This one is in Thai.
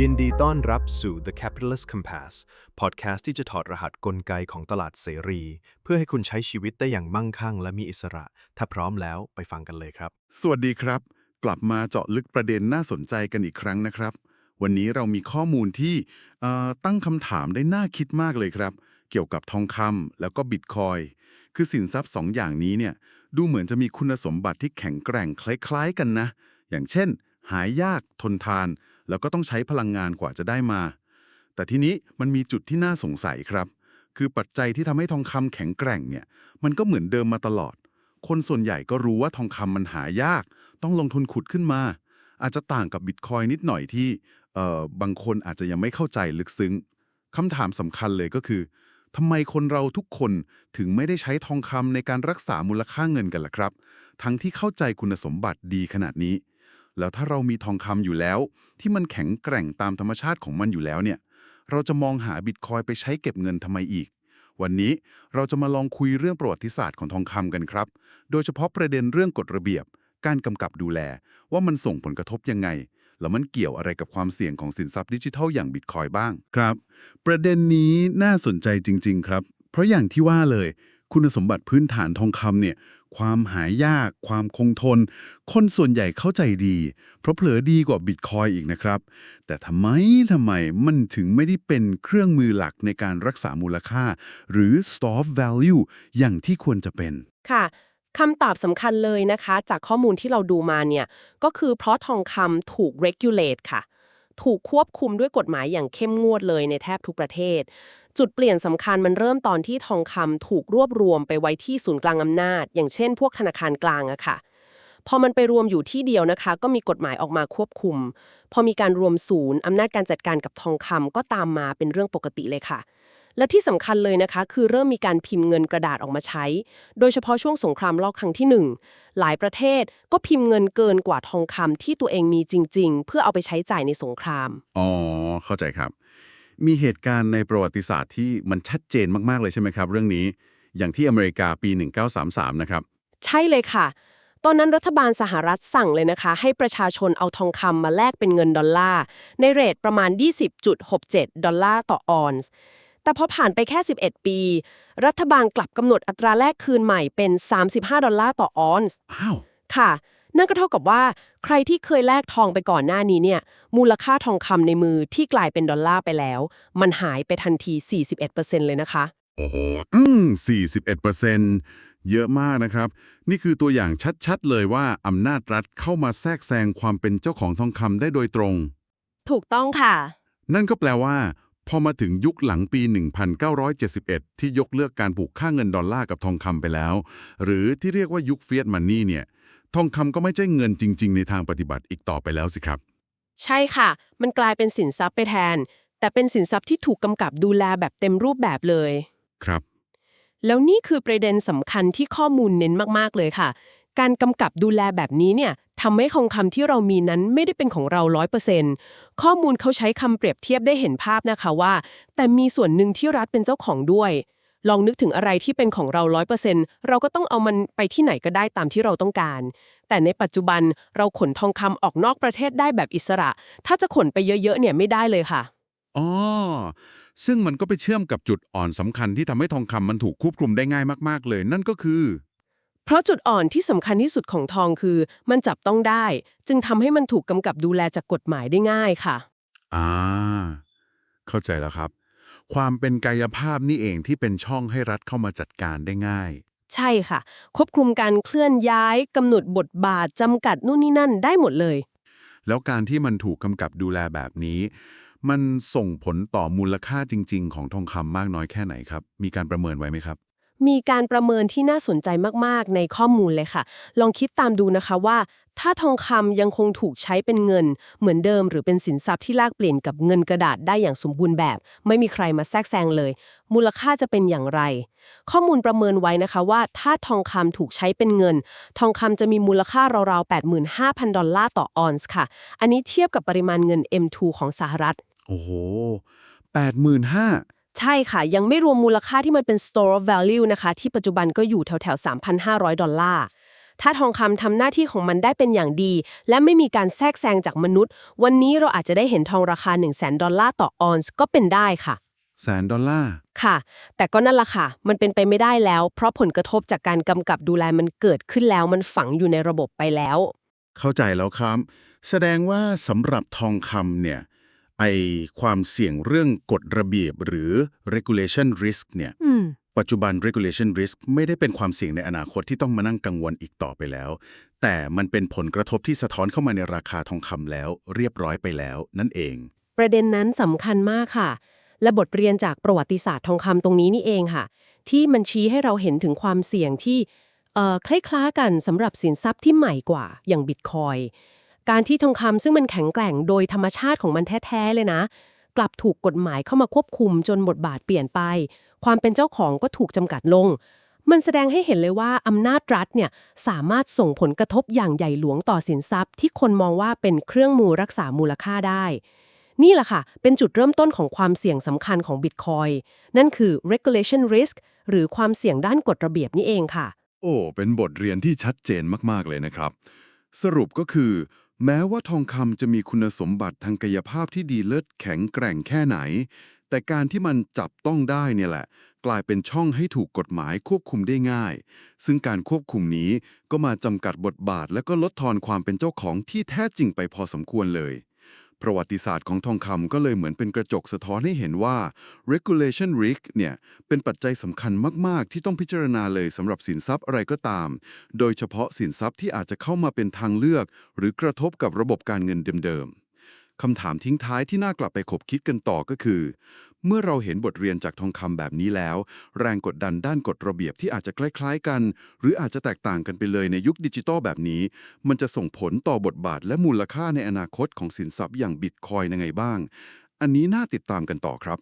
ยินดีต้อนรับสู่ The Capitalist Compass พอดแคสต์ที่จะถอดรหัสกลไกของตลาดเสรี เพื่อให้คุณใช้ชีวิตได้อย่างมั่งคั่งและมีอิสระ ถ้าพร้อมแล้วไปฟังกันเลยครับ สวัสดีครับ กลับมาเจาะลึกประเด็นน่าสนใจกันอีกครั้งนะครับ วันนี้เรามีข้อมูลที่ตั้งคำถามได้น่าคิดมากเลยครับ เกี่ยวกับทองคำแล้วก็บิตคอยคือสินทรัพย์สองอย่างนี้เนี่ยดูเหมือนจะมีคุณสมบัติที่แข็งแกร่งคล้ายๆกันนะ อย่างเช่น หายากทนทาน แล้วก็ต้องใช้พลังงานกว่าจะได้มา แต่ทีนี้มันมีจุดที่น่าสงสัยครับ คือปัจจัยที่ทำให้ทองคำแข็งแกร่งเนี่ย มันก็เหมือนเดิมมาตลอด คนส่วนใหญ่ก็รู้ว่าทองคำมันหายาก ต้องลงทุนขุดขึ้นมา อาจจะต่างกับบิตคอยนิดหน่อยที่เอ่อบางคนอาจจะยังไม่เข้าใจลึกซึ้งคำถามสำคัญเลยก็คือทำไมคนเราทุกคนถึงไม่ได้ใช้ทองคำในการรักษามูลค่าเงินกันล่ะครับ ทั้งที่เข้าใจคุณสมบัติดีขนาดนี้ แล้วถ้าเรามีทองคำอยู่แล้ว ที่มันแข็งแกร่งตามธรรมชาติของมันอยู่แล้วเนี่ย เราจะมองหาบิตคอยไปใช้เก็บเงินทำไมอีก วันนี้เราจะมาลองคุยเรื่องประวัติศาสตร์ของทองคำกันครับ โดยเฉพาะประเด็นเรื่องกฎระเบียบ การกำกับดูแล ว่ามันส่งผลกระทบยังไง แล้วมันเกี่ยวอะไรกับความเสี่ยงของสินทรัพย์ดิจิทัลอย่างบิตคอยบ้างครับ ประเด็นนี้น่าสนใจจริง ๆ ครับ เพราะอย่างที่ว่าเลย คุณสมบัติพื้นฐานทองคำเนี่ย ความหายาก ความคงทน คนส่วนใหญ่เข้าใจดี เพราะเผลอดีกว่าบิตคอยอีกนะครับ แต่ทำไมทำไมมันถึงไม่ได้เป็นเครื่องมือหลักในการรักษามูลค่า หรือ store value อย่างที่ควรจะเป็น ค่ะคำตอบสำคัญเลยนะคะ จากข้อมูลที่เราดูมาเนี่ย ก็คือเพราะทองคำถูก regulate ค่ะ ถูกควบคุมด้วยกฎหมายอย่างเข้มงวดเลยในแทบทุกประเทศ จุดเปลี่ยนสำคัญมันเริ่มตอนที่ทองคำถูกรวบรวมไปไว้ที่ศูนย์กลางอำนาจ อย่างเช่น พวกธนาคารกลางอะค่ะ พอมันไปรวมอยู่ที่เดียวนะคะ ก็มีกฎหมายออกมาควบคุม พอมีการรวมศูนย์อำนาจการจัดการกับทองคำก็ตามมาเป็นเรื่องปกติเลยค่ะ และที่สำคัญเลยนะคะ คือเริ่มมีการพิมพ์เงินกระดาษออกมาใช้ โดยเฉพาะช่วงสงครามโลกครั้งที่หนึ่งหลายประเทศก็พิมพ์เงินเกินกว่าทองคำที่ตัวเองมีจริง ๆ เพื่อเอาไปใช้จ่ายในสงครามอ๋อเข้าใจครับ มีเหตุการณ์ในประวัติศาสตร์ที่มันชัดเจนมาก ๆ เลยใช่ไหมครับ เรื่องนี้อย่างที่อเมริกาปี 1933 นะครับ ใช่เลยค่ะ ตอนนั้นรัฐบาลสหรัฐสั่งเลยนะคะ ให้ประชาชนเอาทองคำมาแลกเป็นเงินดอลลาร์ ในเรทประมาณ 20.67 ดอลลาร์ต่อออนซ์แต่พอผ่านไปแค่ 11 ปี รัฐบาลกลับกำหนดอัตราแลกคืนใหม่เป็น 35 ดอลลาร์ต่อออนซ์อ้าวค่ะ นั่นก็เท่ากับว่า ใครที่เคยแลกทองไปก่อนหน้านี้เนี่ย มูลค่าทองคำในมือที่กลายเป็นดอลลาร์ไปแล้ว มันหายไปทันที 41%เลยนะคะ โอ้โหอืม41%เยอะมากนะครับ นี่คือตัวอย่างชัดๆ เลยว่าอำนาจรัฐเข้ามาแทรกแซงความเป็นเจ้าของทองคำได้โดยตรง ถูกต้องค่ะ นั่นก็แปลว่า พอมาถึงยุคหลังปี 1971 ที่ยกเลิกการผูกค่าเงินดอลลาร์กับทองคำไปแล้ว หรือที่เรียกว่ายุคเฟียสมันนี่เนี่ย ทองคำก็ไม่ใช่เงินจริง ๆ ในทางปฏิบัติอีกต่อไปแล้วสิครับ ใช่ค่ะ มันกลายเป็นสินทรัพย์ไปแทน แต่เป็นสินทรัพย์ที่ถูกกำกับดูแลแบบเต็มรูปแบบเลย ครับ แล้วนี่คือประเด็นสำคัญที่ข้อมูลเน้นมากๆเลยค่ะ การกำกับดูแลแบบนี้เนี่ยทำให้ทองคำที่เรามีนั้นไม่ได้เป็นของเรา100%ข้อมูลเขาใช้คำเปรียบเทียบได้เห็นภาพนะคะว่า แต่มีส่วนหนึ่งที่รัฐเป็นเจ้าของด้วย ลองนึกถึงอะไรที่เป็นของเรา100%เราก็ต้องเอามันไปที่ไหนก็ได้ตามที่เราต้องการ แต่ในปัจจุบันเราขนทองคำออกนอกประเทศได้แบบอิสระ ถ้าจะขนไปเยอะๆเนี่ยไม่ได้เลยค่ะ อ๋อ ซึ่งมันก็ไปเชื่อมกับจุดอ่อนสำคัญที่ทำให้ทองคำมันถูกควบคุมได้ง่ายมาก ๆ เลย นั่นก็คือ เพราะจุดอ่อนที่สำคัญที่สุดของทองคือ มันจับต้องได้ จึงทำให้มันถูกกำกับดูแลจากกฎหมายได้ง่ายค่ะ อ่า เข้าใจแล้วครับ ความเป็นกายภาพนี่เองที่เป็นช่องให้รัฐเข้ามาจัดการได้ง่าย ใช่ค่ะ ควบคุมการเคลื่อนย้ายกำหนดบทบาทจำกัดนู่นนี่นั่นได้หมดเลย แล้วการที่มันถูกกำกับดูแลแบบนี้ มันส่งผลต่อมูลค่าจริง ๆ ของทองคำมากน้อยแค่ไหนครับ มีการประเมินไว้ไหมครับ มีการประเมินที่น่าสนใจมาก ๆ ในข้อมูลเลยค่ะ ลองคิดตามดูนะคะว่า ถ้าทองคำยังคงถูกใช้เป็นเงิน เหมือนเดิมหรือเป็นสินทรัพย์ที่แลกเปลี่ยนกับเงินกระดาษได้อย่างสมบูรณ์แบบ ไม่มีใครมาแทรกแซงเลย มูลค่าจะเป็นอย่างไร ข้อมูลประเมินไว้นะคะว่า ถ้าทองคำถูกใช้เป็นเงิน ทองคำจะมีมูลค่าราวๆ85,000 ดอลลาร์ต่อออนซ์ค่ะ อันนี้เทียบกับปริมาณเงิน M2 ของสหรัฐ โอ้โหแปดหมื่นห้า ใช่ค่ะ ยังไม่รวมมูลค่าที่มันเป็น store of value นะคะ ที่ปัจจุบันก็อยู่แถวๆ3,500 ดอลลาร์ถ้าทองคำทำหน้าที่ของมันได้เป็นอย่างดี และไม่มีการแทรกแซงจากมนุษย์ วันนี้เราอาจจะได้เห็นทองราคา 1 0 0 0 0แดอลลาร์ต่อออนซ์ก็เป็นได้ค่ะแสนดอลลาร์ค่ะ แต่ก็นั่นละค่ะ มันเป็นไปไม่ได้แล้ว เพราะผลกระทบจากการกำกับดูแลมันเกิดขึ้นแล้ว มันฝังอยู่ในระบบไปแล้ว เข้าใจแล้วครับ แสดงว่าสำหรับทองคำเนี่ย ไอความเสี่ยงเรื่องกฎระเบียบหรือ regulation risk เนี่ย อืม ปัจจุบัน regulation risk ไม่ได้เป็นความเสี่ยงในอนาคตที่ต้องมานั่งกังวลอีกต่อไปแล้ว แต่มันเป็นผลกระทบที่สะท้อนเข้ามาในราคาทองคำแล้ว เรียบร้อยไปแล้ว นั่นเอง ประเด็นนั้นสำคัญมากค่ะ และบทเรียนจากประวัติศาสตร์ทองคำตรงนี้นี่เองค่ะ ที่มันชี้ให้เราเห็นถึงความเสี่ยงที่เอ่อคล้ายๆกันสำหรับสินทรัพย์ที่ใหม่กว่าอย่างบิตคอย การที่ทองคำซึ่งมันแข็งแกร่งโดยธรรมชาติของมันแท้ๆเลยนะ กลับถูกกฎหมายเข้ามาควบคุมจนบทบาทเปลี่ยนไป ความเป็นเจ้าของก็ถูกจำกัดลง มันแสดงให้เห็นเลยว่าอำนาจรัฐเนี่ยสามารถส่งผลกระทบอย่างใหญ่หลวงต่อสินทรัพย์ ที่คนมองว่าเป็นเครื่องมือรักษามูลค่าได้ นี่แหละค่ะ เป็นจุดเริ่มต้นของความเสี่ยงสำคัญของ Bitcoin นั่นคือ regulation risk หรือความเสี่ยงด้านกฎระเบียบนี่เองค่ะ โอ้ เป็นบทเรียนที่ชัดเจนมากๆเลยนะครับ สรุปก็คือ แม้ว่าทองคำจะมีคุณสมบัติทางกายภาพที่ดีเลิศแข็งแกร่งแค่ไหน แต่การที่มันจับต้องได้เนี่ยแหละ กลายเป็นช่องให้ถูกกฎหมายควบคุมได้ง่าย ซึ่งการควบคุมนี้ก็มาจำกัดบทบาท และก็ลดทอนความเป็นเจ้าของที่แท้จริงไปพอสมควรเลย ประวัติศาสตร์ของทองคำก็เลยเหมือนเป็นกระจกสะท้อนให้เห็นว่า regulation risk เนี่ย เป็นปัจจัยสำคัญมาก ๆ ที่ต้องพิจารณาเลยสำหรับสินทรัพย์อะไรก็ตาม โดยเฉพาะสินทรัพย์ที่อาจจะเข้ามาเป็นทางเลือก หรือกระทบกับระบบการเงินเดิมๆ คำถามทิ้งท้ายที่น่ากลับไปขบคิดกันต่อก็คือ เมื่อเราเห็นบทเรียนจากทองคำแบบนี้แล้ว แรงกดดันด้านกฎระเบียบที่อาจจะคล้ายๆกัน หรืออาจจะแตกต่างกันไปเลยในยุคดิจิตอลแบบนี้ มันจะส่งผลต่อบทบาทและมูลค่าในอนาคตของสินทรัพย์อย่างบิตคอยน์ยังไงบ้าง อันนี้น่าติดตามกันต่อครับ